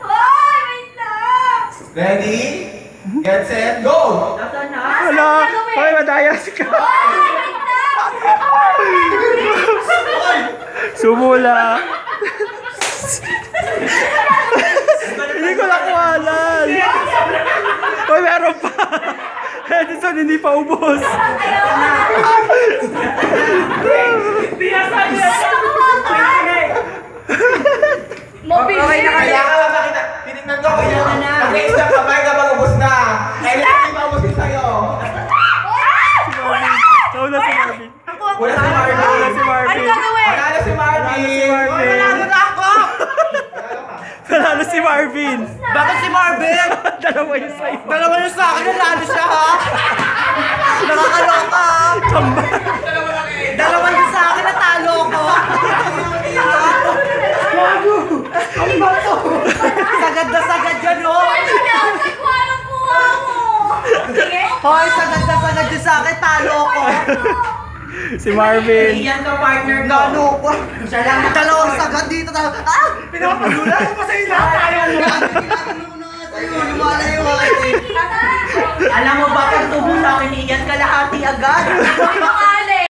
Hoy, wait lang! Ready? Get set, go! Wala. Hoy, madaya si ka. Sumula. Hindi ko nakuhalan. Hoy, meron pa. Edison, hindi pa ubos. Mobile Okay na Kaya ka lang nakita, tinignan ko kaya nag-raise ng kamay kapag ubos na. Kaya hindi pa ubos yung sa'yo. Nauna si Marvin. Wala si Marvin. Nauna si Marvin. Ano gagawin? Panalo si Marvin. si Marvin. Panalo na ako. Nanalo si Marvin. Bakit si Marvin? Dalawa yung sa'yo. Dalawa yung sa akin, nanalo siya Hoy, sagad na sagad yung sa akin, talo ko. Si Marvin. Iyan ka partner ko. Gano ko. Siya lang. Dalawang sagad dito. talo. Ah! Pinapagula ko pa sa ila. Mo. Sa'yo, lumalayo. Alam mo ba, pag tubo sa akin, iyan kalahati agad.